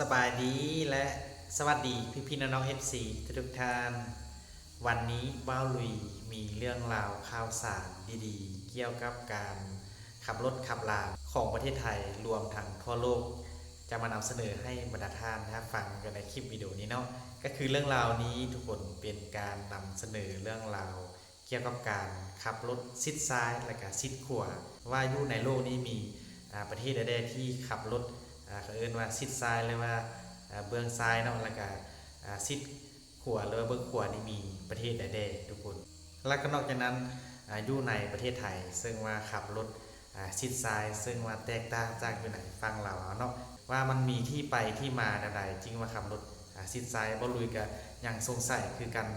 สบายดีและสวัสดีพี่พี่ๆน้องๆ FC ทุกท่าน วันนี้บ้าลุยมีเรื่องราวข่าวสารดีๆ เกี่ยวกับการขับรถขับลาของประเทศไทยรวมทั้งทั่วโลก จะมานำเสนอให้บรรดาท่านนะฟังกันในคลิปวิดีโอนี้เนาะก็คือเรื่องราวนี้ทุกคนเป็นการนำเสนอเรื่องราวเกี่ยวกับการขับรถซิดซ้ายและก็ซิดขวาว่าอยู่ในโลกนี้มีประเทศใดๆที่ขับรถ เขาเอิ้นว่าซิดซ้ายหรือว่าเบื้องซ้ายเนาะแล้วก็อ่าซิดขวาหรือว่าเบื้องขวานี่มีประเทศใดๆทุกคน แล้วก็นอกจากนั้นอยู่ในประเทศไทย ซึ่งว่าขับรถซิดซ้าย ซึ่งว่าแตกต่างจากอยู่ไหนฟังเราเอาเนาะว่ามันมีที่ไปที่มาใดๆจริงว่าขับรถซิดซ้ายบ่ลุยก็ยังสงสัยคือกัน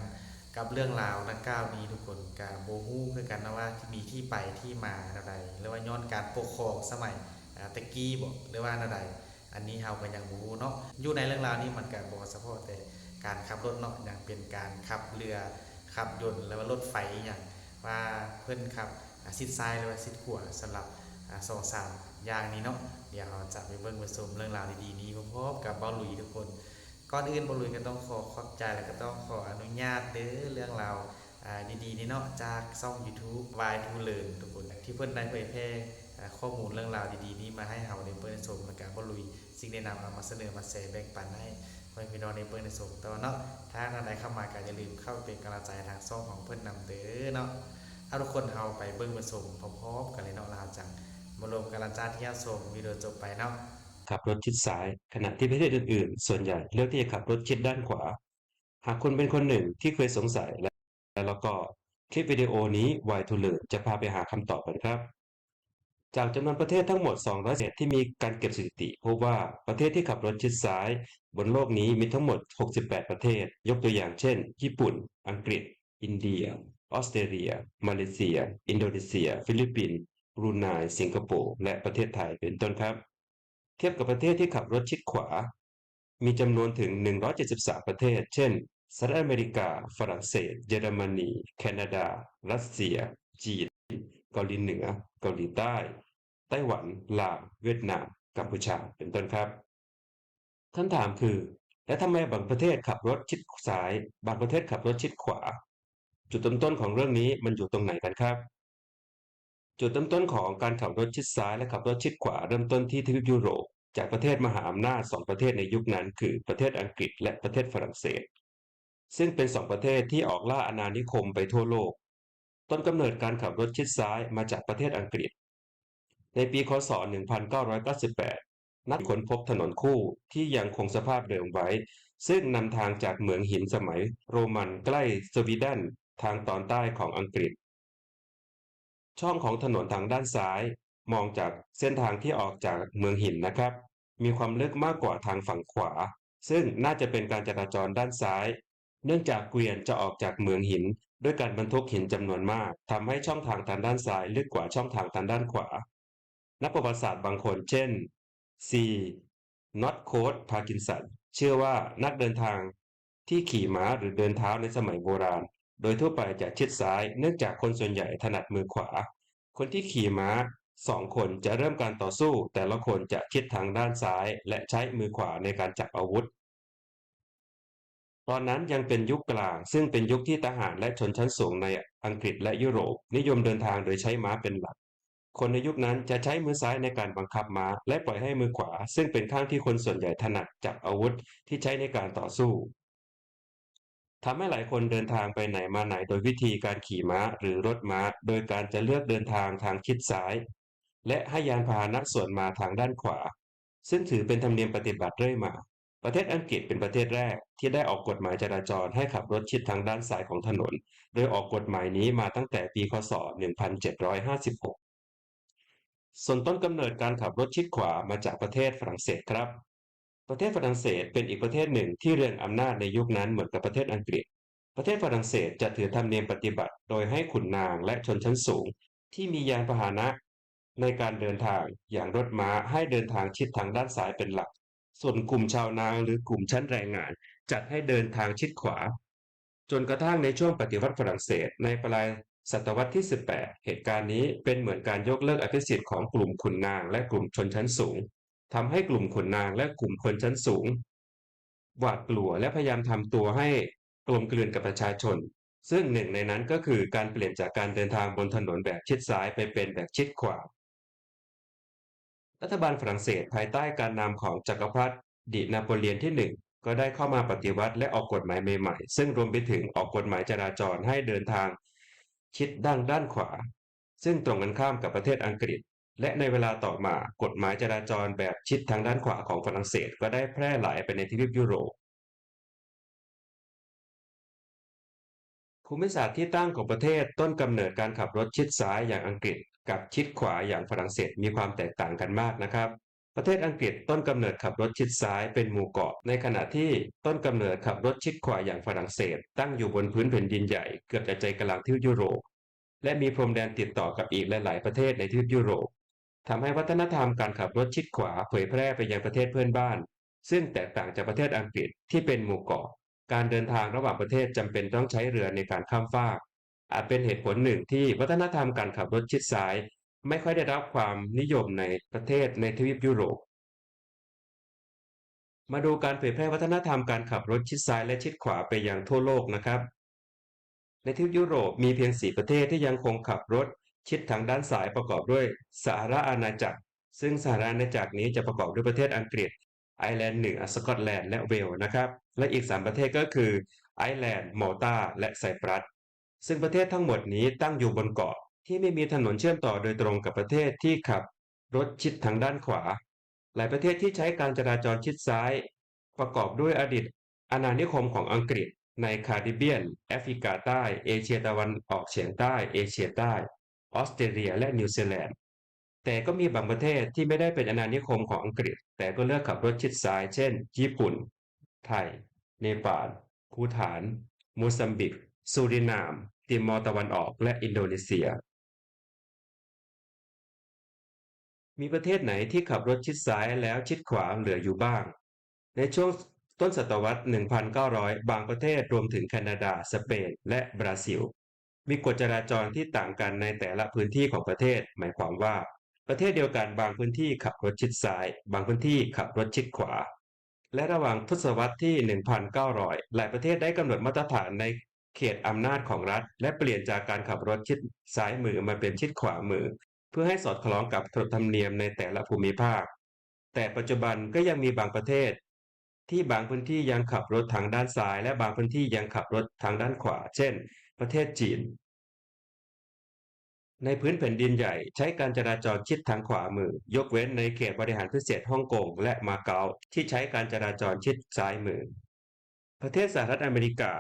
กับเรื่องราวดังกล่าวนี้ทุกคนกับโบฮู้คือกันนะว่ามีที่ไปที่มาอะไรหรือว่าย้อนการปกครองสมัยตะกี้บอกหรือว่าอะไร อันนี้เฮาก็ยังบ่ฮู้เนาะอยู่ในเรื่องราวนี้มันก็บ่เฉพาะแต่การขับรถเนาะอยังเป็นการขับเรือขับยนต์หรือว่ารถไฟอย่างว่าเพิ่นขับซิดซ้ายหรือว่าซิดขวาสำหรับสองสามอย่างนี้เนาะเดี๋ยวเราจะไปเบิ่งไปชมเรื่องราวดีๆนี้พร้อมๆกับเบ้าหลุยทุกคนก่อนอื่นบอลลุยก็ต้องขอขอบใจและก็ต้องขออนุญาตเด้อเรื่องราวอ่าดีๆนี่เนาะจากช่อง YouTube Y to Learn ทุกคนที่เพิ่นได้เผยแพร่ ข้อมูลเรื่องราวดีๆนี้มาให้เฮาได้เปิดชมและก็บอลลุยสิ่งแนะนำเอามาเสนอมาแชร์แบ่งปันให้พ่อแม่พี่น้องได้เปิดชมต่อเนาะถ้าท่านใดเข้ามาก็อย่าลืมเข้าเป็นกำลังใจทางช่องของเพิ่อนนำเด้อเนาะเอาทุกคนเฮาไปเบิ่งไปชมพร้อมๆกันเลยเนาะแล้วเราจังมารวมกำลังใจที่จะชมวิดีโอจบไปเนาะขับรถชิดซ้ายขณะที่ประเทศอื่นๆ ส่วนใหญ่เลือกที่จะขับรถชิดด้านขวา หากคุณเป็นคนหนึ่งที่เคยสงสัยและแล้วก็คลิปวิดีโอนี้ y to learn จะพาไปหาคำตอบกันครับ จากจำนวนประเทศทั้งหมด 200เศษที่มีการเก็บสถิติพบว่าประเทศที่ขับรถชิดซ้าย บนโลกนี้มีทั้งหมด 68 ประเทศ ยกตัวอย่างเช่น ญี่ปุ่น อังกฤษ อินเดีย ออสเตรเลีย มาเลเซีย อินโดนีเซีย ฟิลิปปินส์บรูไนสิงคโปร์และประเทศไทยเป็นต้นครับ เทียบกับประเทศที่ขับรถชิดขวา มีจำนวนถึง 173 ประเทศ เช่นสหรัฐอเมริกา ฝรั่งเศส เยอรมนี แคนาดา รัสเซีย จีน เกาหลีเหนือ เกาหลีใต้ ไต้หวัน ลาว เวียดนาม กัมพูชา เป็นต้นครับคำถามคือ แล้วทำไมบางประเทศขับรถชิดซ้าย บางประเทศขับรถชิดขวา จุดเริ่มต้นของเรื่องนี้มันอยู่ตรงไหนกันครับ จุดเริ่มต้นของการขับรถชิดซ้ายและขับรถชิดขวาเริ่มต้นที่ทวีปยุโรปจากประเทศมหาอำนาจสองประเทศในยุคนั้น คือประเทศอังกฤษและประเทศฝรั่งเศส ซึ่งเป็นสองประเทศที่ออกล่าอาณานิคมไปทั่วโลก ต้นกำเนิดการขับรถชิดซ้ายมาจากประเทศอังกฤษ ในปีคศ 1998 นัดค้นพบถนนคู่ที่ยังคงสภาพเดิมไว้ ซึ่งนำทางจากเหมืองหินสมัย โรมันใกล้สวีเดนทางตอนใต้ของอังกฤษ ช่องของถนนทางด้านซ้าย มองจากเส้นทางที่ออกจากเมืองหินนะครับ มีความลึกมากกว่าทางฝั่งขวา ซึ่งน่าจะเป็นการจราจรด้านซ้าย เนื่องจากเกวียนจะออกจากเมืองหิน ด้วยการบรรทุกหินจำนวนมากทำให้ช่องทางทางด้านซ้ายลึกกว่าช่องทางทางด้านขวา นักประวัติศาสตร์บางคน เช่น C. Not c o d Parkinson เชื่อว่านักเดินทางที่ขี่ม้าหรือเดินเท้าในสมัยโบราณ โดยทั่วไปจะชิดซ้าย เนื่องจากคนส่วนใหญ่ถนัดมือขวา คนที่ขี่ม้าสองคนจะเริ่มการต่อสู้ แต่ละคนจะชิดทางด้านซ้าย และใช้มือขวาในการจับอาวุธ ตอนนั้นยังเป็นยุคกลาง ซึ่งเป็นยุคที่ทหารและชนชั้นสูงในอังกฤษและยุโรป นิยมเดินทางโดยใช้ม้าเป็นหลัก คนในยุคนั้นจะใช้มือซ้ายในการบังคับม้า และปล่อยให้มือขวา ซึ่งเป็นข้างที่คนส่วนใหญ่ถนัดจับอาวุธที่ใช้ในการต่อสู้ทำให้หลายคนเดินทางไปไหนมาไหนโดยวิธีการขี่ม้าหรือรถม้า โดยการจะเลือกเดินทางทางชิดซ้าย และให้ยานพาหนะส่วนมาทางด้านขวา ซึ่งถือเป็นธรรมเนียมปฏิบัติเรื่อยมา ประเทศอังกฤษเป็นประเทศแรกที่ได้ออกกฎหมายจราจรให้ขับรถชิดทางด้านซ้ายของถนน โดยออกกฎหมายนี้มาตั้งแต่ปี คศ 1756 ส่วนต้นกำเนิดการขับรถชิดขวามาจากประเทศฝรั่งเศสครับ ประเทศฝรั่งเศสเป็นอีกประเทศหนึ่งที่เรือนอำนาจในยุคนั้นเหมือนกับประเทศอังกฤษ ประเทศฝรั่งเศสจะถือธรรมเนียมปฏิบัติ โดยให้ขุนนางและชนชั้นสูง ที่มียานพาหนะ ในการเดินทางอย่างรถม้าให้เดินทางชิดทางด้านซ้ายเป็นหลัก ส่วนกลุ่มชาวนางหรือกลุ่มชั้นแรงงาน จัดให้เดินทางชิดขวา จนกระทั่งในช่วงปฏิวัติฝรั่งเศสในปลาย ศตวรรษที่ 18 เหตุการณ์นี้เป็นเหมือนการยกเลิกอภิสิทธิ์ของกลุ่มขุนนางและกลุ่มชนชั้นสูงทำให้กลุ่มขุนนางและกลุ่มคนชั้นสูง หวาดกลัวและพยายามทำตัวให้กลมกลืนกับประชาชน ซึ่งหนึ่งในนั้นก็คือการเปลี่ยนจากการเดินทางบนถนนแบบชิดซ้ายไปเป็นแบบชิดขวา รัฐบาลฝรั่งเศสภายใต้การนำของจักรพรรดิดินาโปเลียนที่หนึ่งก็ได้เข้ามาปฏิวัติและออกกฎหมายใหม่ๆ ซึ่งรวมไปถึงออกกฎหมายจราจรให้เดินทาง ชิดด้านด้านขวา ซึ่งตรงกันข้ามกับประเทศอังกฤษ และในเวลาต่อมากฎหมายจราจรแบบชิดทางด้านขวาของฝรั่งเศสก็ได้แพร่หลายไปในทวีปยุโรปภูมิศาสตร์ที่ตั้งของประเทศต้นกำเนิดการขับรถชิดซ้ายอย่างอังกฤษ กับชิดขวาอย่างฝรั่งเศสมีความแตกต่างกันมากนะครับ ประเทศอังกฤษต้นกำเนิดขับรถชิดซ้ายเป็นหมู่เกาะ ในขณะที่ต้นกำเนิดขับรถชิดขวาอย่างฝรั่งเศส ตั้งอยู่บนพื้นแผ่นดินใหญ่เกือบจะใจกลางทวีปยุโรป และมีพรมแดนติดต่อกับอีกหลาย ๆ ประเทศในทวีปยุโรปทำให้วัฒนธรรมการขับรถชิดขวาเผยแพร่ไปยังประเทศเพื่อนบ้าน ซึ่งแตกต่างจากประเทศอังกฤษที่เป็นหมู่เกาะ การเดินทางระหว่างประเทศจำเป็นต้องใช้เรือในการข้ามฟากอาจเป็นเหตุผลหนึ่งที่วัฒนธรรมการขับรถชิดซ้าย ไม่ค่อยได้รับความนิยมในประเทศในทวีปยุโรป มาดูการเผยแพร่วัฒนธรรมการขับรถชิดซ้ายและชิดขวาไปยังทั่วโลกนะครับ ในทวีปยุโรปมีเพียง 4 ประเทศที่ยังคงขับรถชิดทางด้านซ้ายประกอบด้วยสหรัฐอาณาจักร ซึ่งสหรัฐอาณาจักรนี้จะประกอบด้วยประเทศอังกฤษไอร์แลนด์เหนือสกอตแลนด์และเวลนะครับ และอีก 3 ประเทศก็คือไอร์แลนด์มอลตาและไซปรัส ซึ่งประเทศทั้งหมดนี้ตั้งอยู่บนเกาะ ที่ไม่มีถนนเชื่อมต่อโดยตรงกับประเทศที่ขับรถชิดทางด้านขวา หลายประเทศที่ใช้การจราจรชิดซ้าย ประกอบด้วยอดีตอาณานิคมของอังกฤษ ในคาริบเบียน แอฟริกาใต้ เอเชียตะวันออกเฉียงใต้ เอเชียใต้ ออสเตรเลีย และนิวซีแลนด์ แต่ก็มีบางประเทศที่ไม่ได้เป็นอาณานิคมของอังกฤษ แต่ก็เลือกขับรถชิดซ้าย เช่น ญี่ปุ่น ไทย เนปาล ภูฏาน โมซัมบิก ซูรินาม ติมอร์ตะวันออก และอินโดนีเซีย มีประเทศไหนที่ขับรถชิดซ้ายแล้วชิดขวาเหลืออยู่บ้าง ในช่วงต้นศตวรรษ 1900 บางประเทศรวมถึงแคนาดา สเปน และบราซิล มีกฎจราจรที่ต่างกันในแต่ละพื้นที่ของประเทศ หมายความว่า ประเทศเดียวกันบางพื้นที่ขับรถชิดซ้าย บางพื้นที่ขับรถชิดขวา และระหว่างทศวรรษที่ 1,900 หลายประเทศได้กำหนดมาตรฐานในเขตอำนาจของรัฐ และเปลี่ยนจากการขับรถชิดซ้ายมือมาเป็นชิดขวามือ พื่อให้สอดคล้องกับธรรมเนียมในแต่ละภูมิภาค แต่ปัจจุบันก็ยังมีบางประเทศ ที่บางพื้นที่ยังขับรถทางด้านซ้าย และบางพื้นที่ยังขับรถทางด้านขวา เช่น ประเทศจีน ในพื้นแผ่นดินใหญ่ใช้การจราจรชิดทางขวามือ ยกเว้นในเขตบริหารพิเศษฮ่องกงและมาเก๊าที่ใช้การจราจรชิดซ้ายมือ ประเทศสหรัฐอเมริกา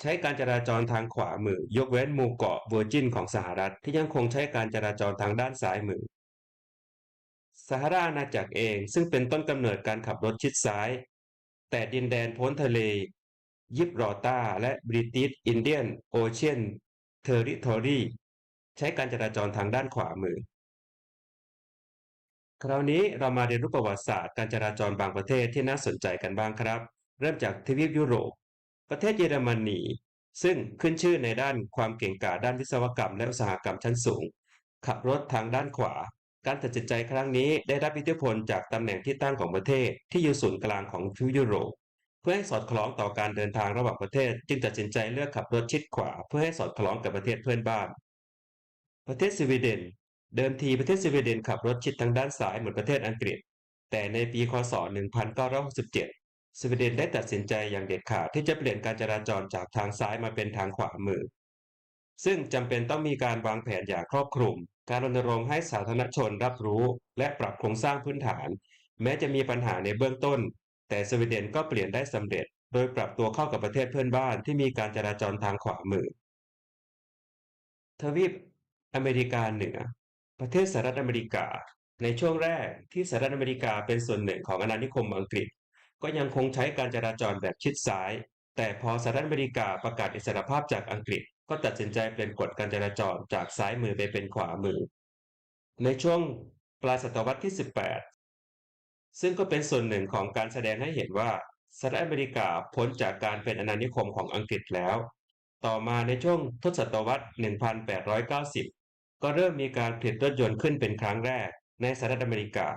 ใช้การจราจรทางขวามือ ยกเว้นหมู่เกาะเวอร์จินของสหรัฐที่ยังคงใช้การจราจรทางด้านซ้ายมือสหราชอาณาจักรเองซึ่งเป็นต้นกำเนิดการขับรถชิดซ้าย แต่ดินแดนพ้นทะเล ยิบรอตาและบริติชอินเดียนโอเชียนเทอริทอรีใช้การจราจรทางด้านขวามือ คราวนี้เรามาเรียนรู้ประวัติศาสตร์การจราจรบางประเทศที่น่าสนใจกันบ้างครับ เริ่มจากทวีปยุโรป ประเทศเยอรมนีซึ่งขึ้นชื่อในด้านความเก่งกาจด้านวิศวกรรมและอุตสาหกรรมชั้นสูง ขับรถทางด้านขวา การตัดสินใจครั้งนี้ได้รับอิทธิพลจากตำแหน่งที่ตั้งของประเทศที่อยู่ศูนย์กลางของทวีปยุโรปเพื่อให้สอดคล้องต่อการเดินทางระหว่างประเทศ จึงตัดสินใจเลือกขับรถชิดขวา เพื่อให้สอดคล้องกับประเทศเพื่อนบ้าน ประเทศสวีเดน เดิมทีประเทศสวีเดนขับรถชิดทางด้านซ้ายเหมือนประเทศอังกฤษ แต่ในปีคศ 1967 สวีเดนได้ตัดสินใจอย่างเด็ดขาดที่จะเปลี่ยนการจราจรจากทางซ้ายมาเป็นทางขวามือ ซึ่งจำเป็นต้องมีการวางแผนอย่างครอบคลุม การรณรงค์ให้สาธารณชนรับรู้ และปรับโครงสร้างพื้นฐาน แม้จะมีปัญหาในเบื้องต้น แต่สวีเดนก็เปลี่ยนได้สำเร็จ โดยปรับตัวเข้ากับประเทศเพื่อนบ้านที่มีการจราจรทางขวามือ ทวีปอเมริกาเหนือ ประเทศสหรัฐอเมริกาในช่วงแรกที่สหรัฐอเมริกาเป็นส่วนหนึ่งของอาณานิคมอังกฤษ ก็ยังคงใช้การจราจรแบบชิดซ้าย แต่พอสหรัฐอเมริกาประกาศอิสรภาพจากอังกฤษ ก็ตัดสินใจเปลี่ยนกฎการจราจรจากซ้ายมือไปเป็นขวามือ ในช่วงปลายศตวรรษที่ 18 ซึ่งก็เป็นส่วนหนึ่งของการแสดงให้เห็นว่าสหรัฐอเมริกาพ้นจากการเป็นอาณานิคมของอังกฤษแล้ว ต่อมาในช่วงทศตวรรษ 1890 ก็เริ่มมีการผลิตรถยนต์ขึ้นเป็นครั้งแรกในสหรัฐอเมริกา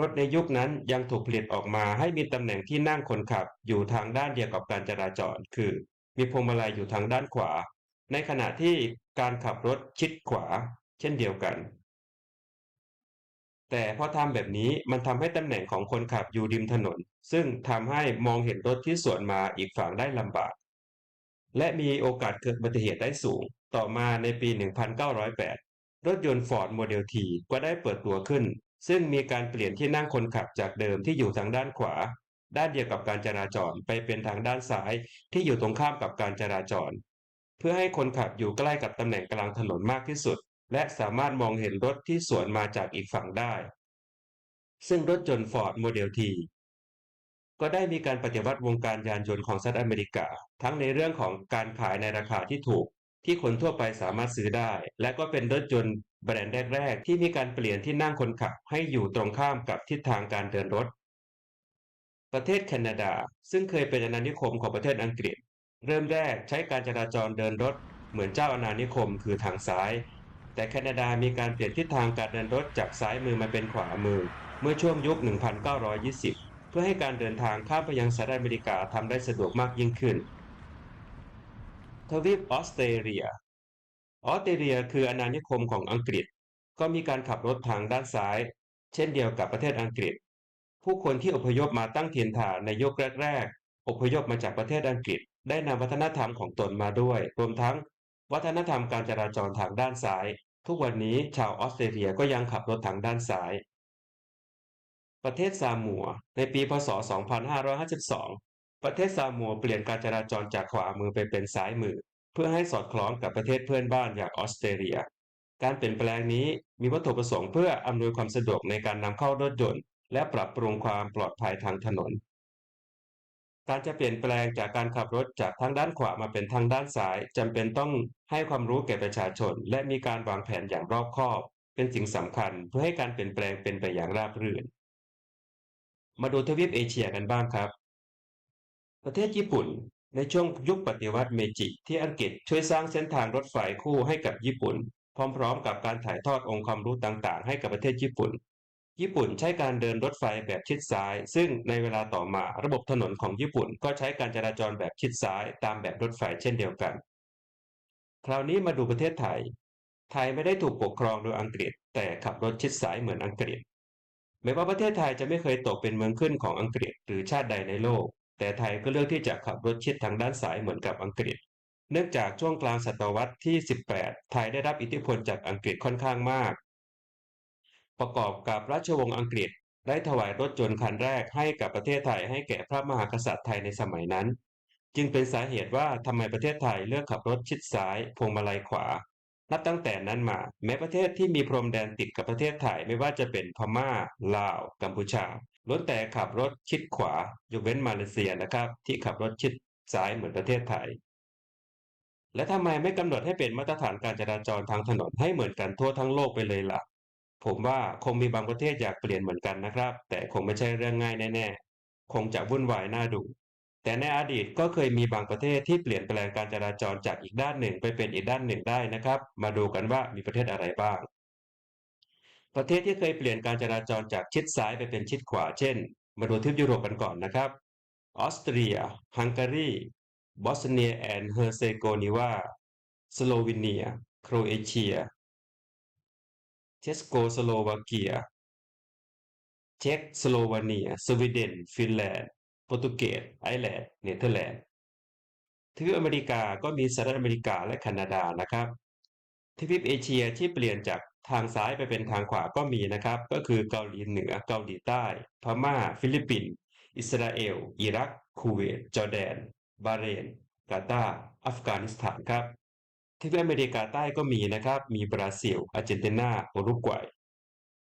รถในยุคนั้นยังถูกผลิตออกมาให้มีตำแหน่งที่นั่งคนขับอยู่ทางด้านเดียวกับการจราจร คือ มีพวงมาลัยอยู่ทางด้านขวา ในขณะที่การขับรถชิดขวา เช่นเดียวกัน แต่พอทำแบบนี้มันทำให้ตำแหน่งของคนขับอยู่ริมถนน ซึ่งทำให้มองเห็นรถที่สวนมาอีกฝั่งได้ลำบาก และมีโอกาสเกิดอุบัติเหตุได้สูง ต่อมาในปี 1908 รถยนต์ Ford Model T ก็ได้เปิดตัวขึ้น ซึ่งมีการเปลี่ยนที่นั่งคนขับจากเดิมที่อยู่ทางด้านขวา ด้านเดียวกับการจราจรไปเป็นทางด้านซ้ายที่อยู่ตรงข้ามกับการจราจร เพื่อให้คนขับอยู่ใกล้กับตำแหน่งกลางถนนมากที่สุด และสามารถมองเห็นรถที่สวนมาจากอีกฝั่งได้ ซึ่งรถยนต์ Ford Model T ก็ได้มีการปฏิวัติวงการยานยนต์ของสหรัฐอเมริกา ทั้งในเรื่องของการขายในราคาที่ถูก ที่คนทั่วไปสามารถซื้อได้ และก็เป็นรถยนต์ แบรนด์แรก ๆ ที่มีการเปลี่ยนที่นั่งคนขับให้อยู่ตรงข้ามกับทิศทางการเดินรถ ประเทศแคนาดา ซึ่งเคยเป็นอาณานิคมของประเทศอังกฤษ เริ่มแรกใช้การจราจรเดินรถ เหมือนเจ้าอาณานิคมคือทางซ้าย แต่แคนาดามีการเปลี่ยนทิศทางการเดินรถจากซ้ายมือมาเป็นขวามือ เมื่อช่วงยุค 1920 เพื่อให้การเดินทางข้ามไปยังสหรัฐอเมริกาทำได้สะดวกมากยิ่งขึ้นทวีปออสเตรเลีย ออสเตรเลียคืออาณานิคมของอังกฤษ ก็มีการขับรถทางด้านซ้าย เช่นเดียวกับประเทศอังกฤษ ผู้คนที่อพยพมาตั้งถิ่นฐานในยุคแรกๆอพยพมาจากประเทศอังกฤษ ได้นำวัฒนธรรมของตนมาด้วย รวมทั้ง วัฒนธรรมการจราจรทางด้านซ้าย ทุกวันนี้ชาวออสเตรเลียก็ยังขับรถทางด้านซ้าย ประเทศซามัว ในปีพศ 2552 ประเทศซามัวเปลี่ยนการจราจรจากขวามือไปเป็นซ้ายมือ เพื่อให้สอดคล้องกับประเทศเพื่อนบ้านอย่างออสเตรเลีย การเปลี่ยนแปลงนี้มีวัตถุประสงค์เพื่ออำนวยความสะดวกในการนำเข้ารถยนต์ และปรับปรุงความปลอดภัยทางถนน การจะเปลี่ยนแปลงจากการขับรถจากทางด้านขวามาเป็นทางด้านซ้ายจำเป็นต้องให้ความรู้แก่ประชาชน และมีการวางแผนอย่างรอบคอบ เป็นสิ่งสำคัญเพื่อให้การเปลี่ยนแปลงเป็นไปอย่างราบรื่น มาดูทวีปเอเชียกันบ้างครับ ประเทศญี่ปุ่น ในช่วงยุคปฏิวัติเมจิที่อังกฤษช่วยสร้างเส้นทางรถไฟคู่ให้กับญี่ปุ่น พร้อมๆ กับการถ่ายทอดองค์ความรู้ต่างๆ ให้กับประเทศญี่ปุ่น ญี่ปุ่นใช้การเดินรถไฟแบบชิดซ้าย ซึ่งในเวลาต่อมาระบบถนนของญี่ปุ่นก็ใช้การจราจรแบบชิดซ้ายตามแบบรถไฟเช่นเดียวกัน คราวนี้มาดูประเทศไทย ไทยไม่ได้ถูกปกครองโดยอังกฤษ แต่ขับรถชิดซ้ายเหมือนอังกฤษแม้ว่าประเทศไทยจะไม่เคยตกเป็นเมืองขึ้นของอังกฤษหรือชาติใดในโลก แต่ไทยก็เลือกที่จะขับรถชิดทางด้านซ้ายเหมือนกับอังกฤษ เนื่องจากช่วงกลางศตวรรษที่ 18 ไทยได้รับอิทธิพลจากอังกฤษค่อนข้างมาก ประกอบกับราชวงศ์อังกฤษได้ถวายรถยนต์คันแรกให้กับประเทศไทยให้แก่พระมหากษัตริย์ไทยในสมัยนั้น จึงเป็นสาเหตุว่าทำไมประเทศไทยเลือกขับรถชิดซ้ายพวงมาลัยขวา นับตั้งแต่นั้นมา แม้ประเทศที่มีพรมแดนติดกับประเทศไทยไม่ว่าจะเป็นพม่า ลาว กัมพูชา ล้วนแต่ขับรถชิดขวายกเว้นมาเลเซียนะครับ ที่ขับรถชิดซ้ายเหมือนประเทศไทย และทำไมไม่กำหนดให้เป็นมาตรฐานการจราจรทางถนนให้เหมือนกันทั่วทั้งโลกไปเลยล่ะ ผมว่าคงมีบางประเทศอยากเปลี่ยนเหมือนกันนะครับ แต่คงไม่ใช่เรื่องง่ายแน่ๆ คงจะวุ่นวายน่าดูแต่ในอดีตก็เคยมีบางประเทศที่เปลี่ยนแปลงการจราจรจากอีกด้านหนึ่งไปเป็นอีกด้านหนึ่งได้นะครับ มาดูกันว่ามีประเทศอะไรบ้าง ประเทศที่เคยเปลี่ยนการจราจรจากชิดซ้ายไปเป็นชิดขวา เช่น มาดูทวีปยุโรปกันก่อนนะครับ ออสเตรีย ฮังการี บอสเนียแอนด์เฮอร์เซโกนีวา สโลวีเนีย โครเอเชีย เชสโกสโลวาเกีย เช็กสโลวาเนีย สวีเดน ฟินแลนด์ โปรตุเกส ไอร์แลนด์ เนเธอร์แลนด์ทวีปอเมริกาก็มีสหรัฐอเมริกาและแคนาดานะครับทวีปเอเชียที่เปลี่ยนจาก ทางซ้ายไปเป็นทางขวาก็มีนะครับ ก็คือเกาหลีเหนือเกาหลีใต้ พม่า ฟิลิปปินส์อิสราเอล อิรัก คูเวตจอร์แดน บาเรนกาตาร์อัฟกานิสถานครับทวีปอเมริกาใต้ก็มีนะครับ มีบราซิลอาร์เจนตินาอุรุกวัย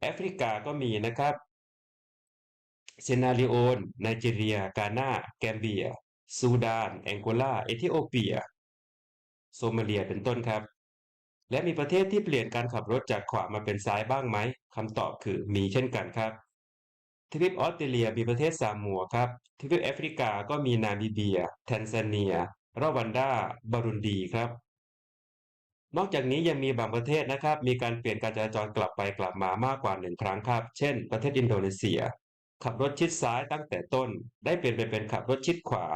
แอฟริกาก็มีนะครับเซนาริโอนไนจีเรีย กานาแกมเบีย ซูดาน แองโกลา เอธิโอเปีย โซมาเลีย เป็นต้นครับ และมีประเทศที่เปลี่ยนการขับรถจากขวามาเป็นซ้ายบ้างไหมคำตอบคือมีเช่นกันครับทวีปออสเตรเลียมีประเทศซามัวครับทวีปแอฟริกาก็มีนามิเบีย แทนซาเนียรวันดาบารุนดีครับ นอกจากนี้ยังมีบางประเทศนะครับ มีการเปลี่ยนการจราจรกลับไปกลับมามากกว่าหนึ่งครั้งครับ เช่น ประเทศอินโดนีเซีย ขับรถชิดซ้ายตั้งแต่ต้น ได้เปลี่ยนไปเป็นขับรถชิดขวา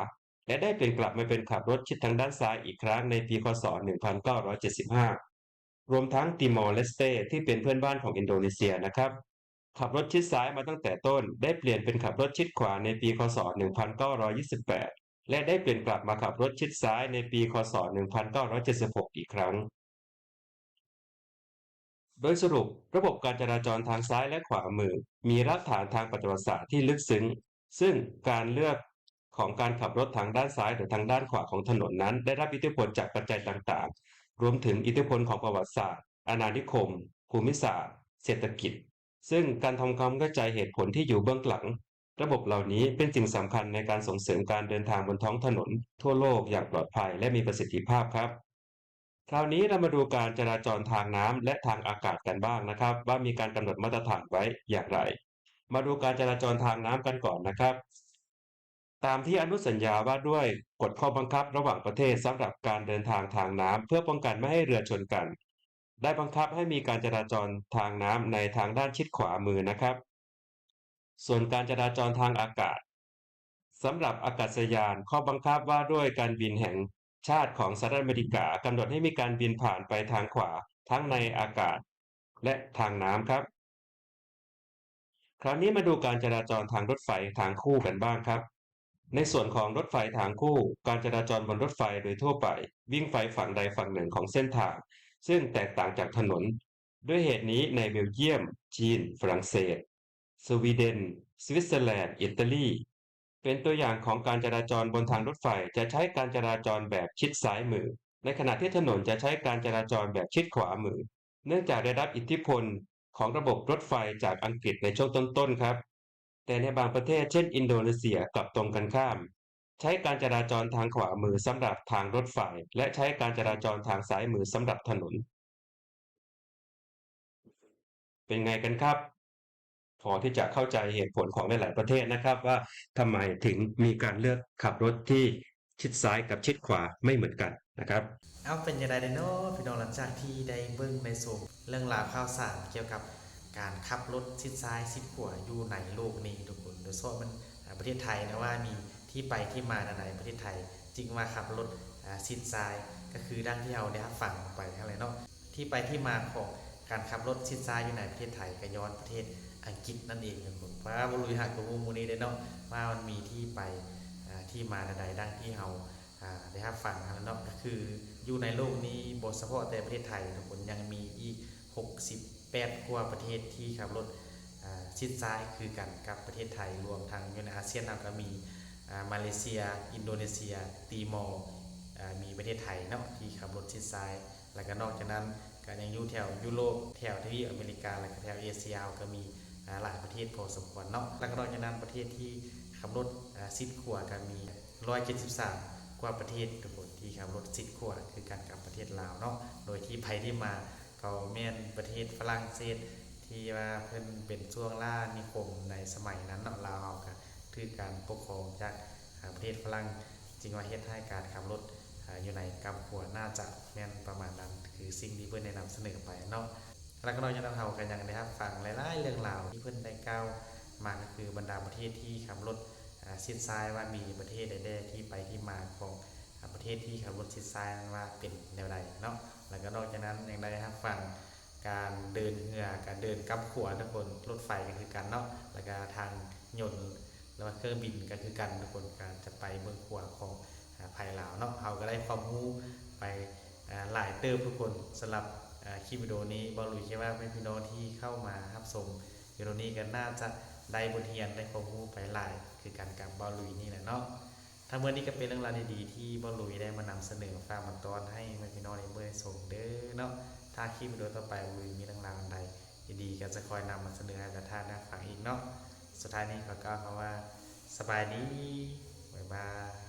และได้เปลี่ยนกลับมาเป็นขับรถชิดทางด้านซ้ายอีกครั้งในปีคศ 1975 รวมทั้งติมอร์เลสเตที่เป็นเพื่อนบ้านของอินโดนีเซียนะครับ ขับรถชิดซ้ายมาตั้งแต่ต้น ได้เปลี่ยนเป็นขับรถชิดขวาในปีคศ 1928 และได้เปลี่ยนกลับมาขับรถชิดซ้ายในปีคศ 1976 อีกครั้ง โดยสรุป ระบบการจราจรทางซ้ายและขวามือ มีรากฐานทางประวัติศาสตร์ที่ลึกซึ้ง ซึ่งการเลือกของการขับรถทางด้านซ้ายหรือทางด้านขวาของถนนนั้น ได้รับอิทธิพลจากปัจจัยต่างๆ รวมถึงอิทธิพลของประวัติศาสตร์ อาณานิคม ภูมิศาสตร์ เศรษฐกิจ ซึ่งการทำความเข้าใจเหตุผลที่อยู่เบื้องหลัง ระบบเหล่านี้เป็นสิ่งสำคัญในการส่งเสริมการเดินทางบนท้องถนน ทั่วโลกอย่างปลอดภัยและมีประสิทธิภาพครับ คราวนี้เรามาดูการจราจรทางน้ำและทางอากาศกันบ้างนะครับ ว่ามีการกำหนดมาตรฐานไว้อย่างไร มาดูการจราจรทางน้ำกันก่อนนะครับ ตามที่อนุสัญญาว่าด้วยกฎข้อบังคับระหว่างประเทศสำหรับการเดินทางทางน้ำเพื่อป้องกันไม่ให้เรือชนกัน ได้บังคับให้มีการจราจรทางน้ำในทางด้านชิดขวามือนะครับ ส่วนการจราจรทางอากาศสำหรับอากาศยานข้อบังคับว่าด้วยการบินแห่งชาติของสหรัฐอเมริกากำหนดให้มีการบินผ่านไปทางขวาทั้งในอากาศ และทางน้ำครับ คราวนี้มาดูการจราจรทางรถไฟทางคู่กันบ้างครับ ในส่วนของรถไฟทางคู่ การจราจรบนรถไฟโดยทั่วไป วิ่งไฟฝั่งใดฝั่งหนึ่งของเส้นทาง ซึ่งแตกต่างจากถนน ด้วยเหตุนี้ในเบลเยียม จีน ฝรั่งเศส สวีเดน สวิตเซอร์แลนด์ อิตาลี เป็นตัวอย่างของการจราจรบนทางรถไฟจะใช้การจราจรแบบชิดซ้ายมือ ในขณะที่ถนนจะใช้การจราจรแบบชิดขวามือ เนื่องจากได้รับอิทธิพลของระบบรถไฟจากอังกฤษในช่วงต้นๆครับ แต่ในบางประเทศเช่นอินโดนีเซียกลับตรงกันข้าม ใช้การจราจรทางขวามือสำหรับทางรถไฟและใช้การจราจรทางซ้ายมือสำหรับถนน เป็นไงกันครับ พอที่จะเข้าใจเหตุผลของหลายๆประเทศนะครับว่าทำไมถึงมีการเลือกขับรถที่ชิดซ้ายกับชิดขวาไม่เหมือนกันนะครับ เอาเป็นยังไงเนาะพี่น้องหลังจากที่ได้เบิ่งในส่วนเรื่องราวข่าวสารเกี่ยวกับ การขับรถชิดซ้ายชิดขวาอยู่ในโลกนี้ทุกคนโดยเฉพาะมันประเทศไทยนะว่ามีที่ไปที่มาในประเทศไทยจริงว่าขับรถอ่าชิดซ้ายก็คือดังที่เราได้รับฟังไปอะไรเนาะที่ไปที่มาของการขับรถชิดซ้ายอยู่ในประเทศไทยก็ย้อนประเทศอังกฤษนั่นเองทุกคนเพราะว่าบรุยหักกับมูนี้ได้เนาะว่ามันมีที่ไปที่มาใดดังที่เราได้รับฟังแล้วเนาะก็คืออยู่ในโลกนี้บทเฉพาะแต่ประเทศไทยทุกคนยังมีอีก 8กว่าประเทศที่ขับรถชิดซ้ายคือกันกับประเทศไทยรวมทั้งอยู่ในอาเซียนเราก็มีมาเลเซีย อินโดนีเซีย ตีมอร์มีประเทศไทยเนาะที่ขับรถชิดซ้าย แล้วก็นอกจากนั้นก็ยังอยู่แถวยุโรปแถวทวีปอเมริกาแล้วก็แถวเอเชียก็มีหลายประเทศพอสมควรเนาะแล้วก็นอกจากนั้นประเทศที่ขับรถอ่าชิดขวาก็มี173กว่าประเทศทุกคนที่ขับรถชิดขวาคือการกับประเทศลาวเนาะโดยที่ภัยที่มา ก็แม่นประเทศฝรั่งเศสที่ว่าเพิ่นเป็นช่วงล่านิคมในสมัยนั้นเนาะลาวเฮาก็ถือการปกครองจากประเทศฝรั่งจริงว่าเฮ็ดให้การขับรถอยู่ในกำขวาน่าจะแม่นประมาณนั้น คือสิ่งที่เพิ่นได้นำเสนอไปเนาะแล้วก็นอกจากนั้นเฮาก็ยังได้รับฟังหลายๆเรื่องราวที่เพิ่นได้กล่าวมาก็คือบรรดาประเทศที่ขับรถอ่าชิดซ้ายว่ามีประเทศใดๆที่ไปที่มาของประเทศที่ขับรถชิดซ้ายว่าเป็นแนวใดเนาะ แล้วก็นอกจากนั้นยังได้รับฟังการเดินเรือการเดินกับขวาทุกคนรถไฟก็คือกันเนาะแล้วก็ทางยนต์แล้วก็เครื่องบินก็คือกันทุกคนการจะไปเมืองขวาของภายลาวเนาะเราก็ได้ความรู้ไปหลายเติบทุกคนสำหรับคลิปวิดีโอนี้บอลลุยคิดว่าเป็นพี่น้องที่เข้ามารับชมวิดีโอนี้กันน่าจะได้บทเรียนได้ความรู้ไปหลายคือการกับบอลลุยนี่แหละเนาะ ทั้งหมดนี้ก็เป็นเรื่องราวดีๆที่บอลลุยได้มานำเสนอฝากมาตอนให้พี่น้องในเมื่อส่งเด้อเนาะถ้าคลิปวิดีโอต่อไปบอลลุยมีเรื่องราวอันใดดีๆก็จะคอยนำมาเสนอให้กับท่านได้ฟังอีกเนาะสุดท้ายนี้ขอกล่าวคำว่าสบายดีบ๊ายบาย